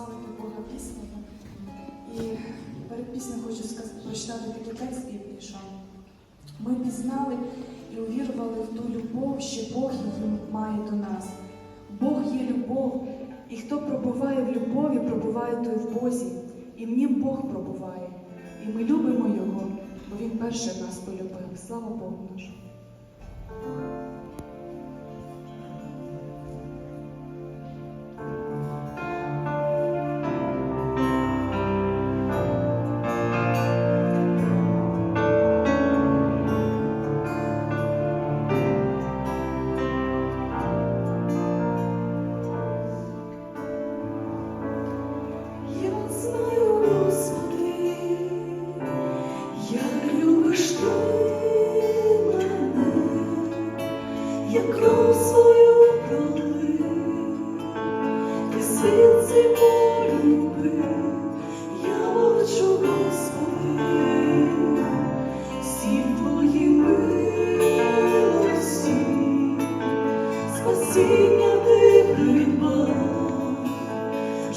прославити Бога піснями. І перед піснею хочу прочитати такий текст що ми пізнали і увірували в ту любов, що Бог її має до нас. Бог є любов, і хто пробуває в любові, пробуває той в Бозі, і в нім Бог пробуває. І ми любимо Його, бо Він перший нас полюбив. Слава Богу нашому. Як кров свою пролив, ти цей полюбив, я бачу, Господи, всі твої милості, спасіння ти придбав в